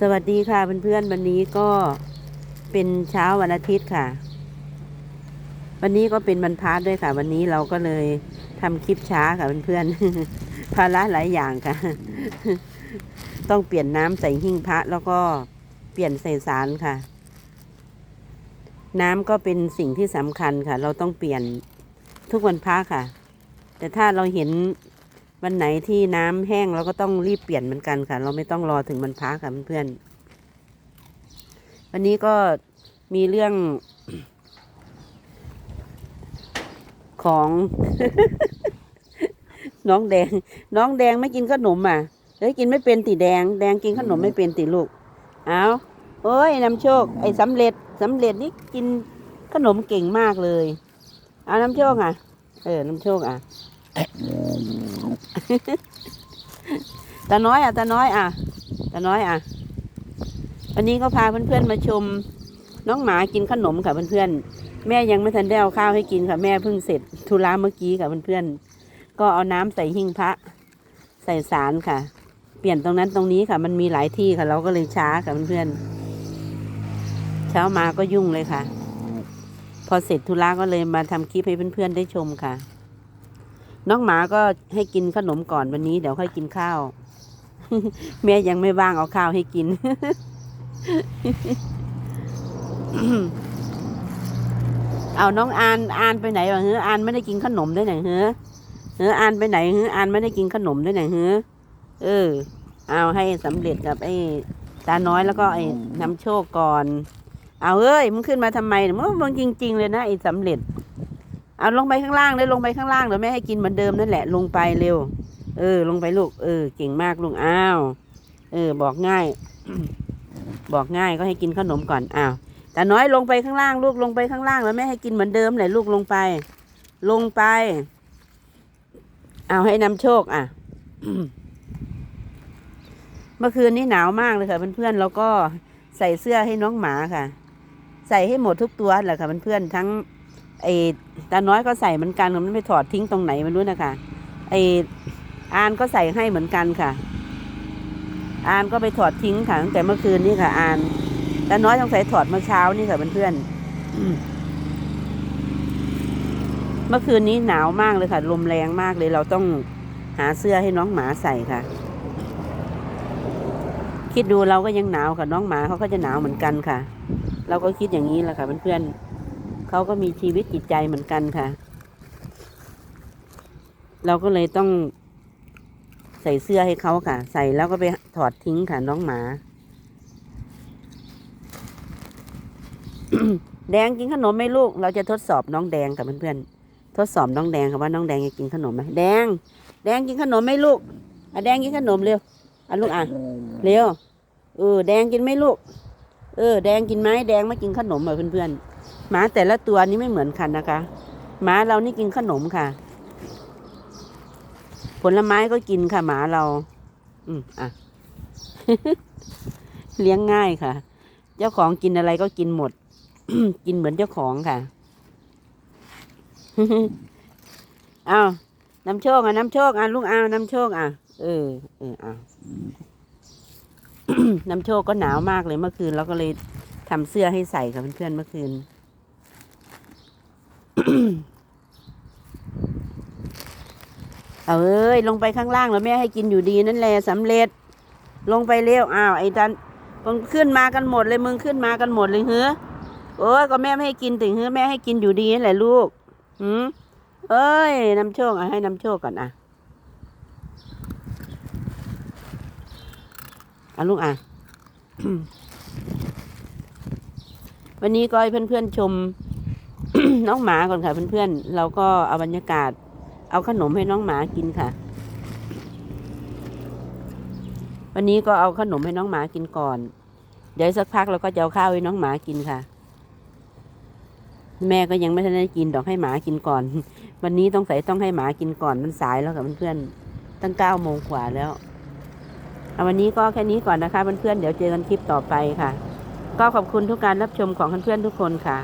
สวัสดีค่ะเพื่อนๆวันนี้ก็เป็นเช้าวันอาทิตย์ค่ะ วันนี้ก็เป็นวันพาร์ทด้วยค่ะ วันนี้เราก็เลยทำคลิปช้าค่ะเพื่อนๆภาระหลายอย่างค่ะ ต้องเปลี่ยนน้ำใส่หิ้งพระแล้วก็เปลี่ยนใส่สารค่ะ น้ำก็เป็นสิ่งที่สำคัญค่ะ เราต้องเปลี่ยนทุกวันพระค่ะ แต่ถ้าเราเห็น วันไหนที่น้ำแห้งเราก็ต้องรีบเปลี่ยนเหมือนกันค่ะ เราไม่ต้องรอถึงวันพระค่ะเพื่อนวันนี้ก็มีเรื่องของ น้องแดง น้องแดงไม่กินขนมอะเฮ้ยกินไม่เป็นติแดง แดงกินขนมไม่เป็นติลูกเอาโอ้ยนำโชค ไอ้สำเร็จสำเร็จนี่กินขนมเก่งมากเลย เอาน้ำโชคอะ เออน้ำโชคอะ ตาน้อยอะตาน้อยอะตาน้อยอะ วันนี้ก็พาเพื่อนๆมาชมน้องหมากินขนมค่ะเพื่อนๆแม่ยังไม่ทันได้เอาข้าวให้กินค่ะแม่เพิ่งเสร็จธุระเมื่อกี้ค่ะเพื่อนๆก็เอาน้ำใส่หิ้งพระ ใส่สารค่ะ เปลี่ยนตรงนั้นตรงนี้ค่ะ มันมีหลายที่ค่ะ เราก็เลยช้าค่ะเพื่อนๆเช้ามาก็ยุ่งเลยค่ะ พอเสร็จธุระก็เลยมาทำคลิปให้เพื่อนๆได้ชมค่ะ น้องหมาก็ให้กินขนมก่อนวันนี้ เดี๋ยวค่อยกินข้าว แม่ยังไม่ว่างเอาข้าวให้กิน เอาน้องอานอานไปไหนวะเฮ้ออานไม่ได้กินขนมด้วยไหนเฮ้อเฮ้ออานไปไหนเฮ้ออานไม่ได้กินขนมด้วยไหนเฮ้อเออ เอาให้สำเร็จกับไอ้ตาน้อยแล้วก็ไอ้นำโชคก่อน เอาเอ้ยมึงขึ้นมาทำไมเนี่ยมึงมึงจริง ๆ เลยนะไอ้สำเร็จ เอาลงไปข้างล่างเลยลงไปข้างล่างเดี๋ยวแม่ให้กินเหมือนเดิมนั่นแหละลงไปเร็ว เออ ลงไปลูก เออ เก่งมากลูกอ้าว เออ บอกง่าย บอกง่ายก็ให้กินขนมก่อนอ้าวแต่น้อยลงไปข้างล่างลูกลงไปข้างล่างแล้วแม่ให้กินเหมือนเดิมเลยลูกลงไป ลงไป เอาให้นำโชค อะเมื่อคืนนี้หนาวมากเลยค่ะเพื่อนๆแล้วก็ใส่เสื้อให้น้องหมาค่ะ ใส่ให้หมดทุกตัวแหละค่ะเพื่อนๆทั้ง ไอ้ตาน้อยก็ใส่เหมือนกันมันไม่ถอดทิ้งตรงไหนไม่รู้นะคะไอ้อานก็ใส่ให้เหมือนกันค่ะ อานก็ไปถอดทิ้งค่ะตั้งแต่เมื่อคืนนี่ค่ะ อานตาน้อยต้องใส่ถอดเมื่อเช้านี่ค่ะเพื่อนๆเมื่อคืนนี้หนาวมากเลยค่ะ ลมแรงมากเลยเราต้องหาเสื้อให้น้องหมาใส่ค่ะ คิดดูเราก็ยังหนาวค่ะ น้องหมาเขาก็จะหนาวเหมือนกันค่ะ เราก็คิดอย่างนี้แหละค่ะเพื่อนๆ เขาก็มีชีวิตจิตใจเหมือนกันค่ะ เราก็เลยต้องใส่เสื้อให้เขาค่ะ ใส่แล้วก็ไปถอดทิ้งค่ะน้องหมา แดงกินขนมไหมลูก เราจะทดสอบน้องแดงกับเพื่อนๆ ทดสอบน้องแดงค่ะว่าน้องแดงจะกินขนมไหมแดง แดงกินขนมไหมลูกอะแดงกินขนมเร็วอะลูกอะเร็วเออแดงกินไหมลูก เออแดงกินไหมแดงไม่กินขนมอะเพื่อนๆหมาแต่ละตัวนี้ไม่เหมือนกันนะคะหมาเรานี่กินขนมค่ะ ผลไม้ก็กินค่ะหมาเรา อืมอะเลี้ยงง่ายค่ะ เจ้าของกินอะไรก็กินหมด กินเหมือนเจ้าของค่ะเอาน้ำโชคอะน้ำโชคอะลุงเอาน้ำโชคอะเออเออเอา น้ำโชคก็หนาวมากเลยเมื่อคืนเราก็เลยทำเสื้อให้ใส่ค่ะเพื่อนๆเมื่อคืน เอาเอ้ย ลงไปข้างล่างแล้วแม่ให้กินอยู่ดีนั่นแหละสำเร็จ ลงไปเร็วอ้าวไอ้ดันมึงขึ้นมากันหมดเลยมึงขึ้นมากันหมดเลยเฮ้อโอ้ยก็แม่ไม่ให้กินถึงเฮ้อแม่ให้กินอยู่ดีนั่นแหละลูก หืมเอ้ยน้ำโชคอะให้น้ำโชคก่อนอะ อลูกอะ วันนี้ก็ให้เพื่อนๆชมน้องหมาก่อนค่ะเพื่อนๆเราก็เอาบรรยากาศ เอาขนมให้น้องหมากินค่ะ วันนี้ก็เอาขนมให้น้องหมากินก่อน เดี๋ยวสักพักเราก็จะเอาข้าวให้น้องหมากินค่ะ แม่ก็ยังไม่ทันได้กินดอกให้หมากินก่อน วันนี้ต้องใส่ต้องให้หมากินก่อนมันสายแล้วค่ะเพื่อนๆตั้งเก้าโมงกว่าแล้ว วันนี้ก็แค่นี้ก่อนนะคะเพื่อนๆเดี๋ยวเจอกันคลิปต่อไปค่ะ ก็ขอบคุณทุกการรับชมของเพื่อนๆทุกคนค่ะ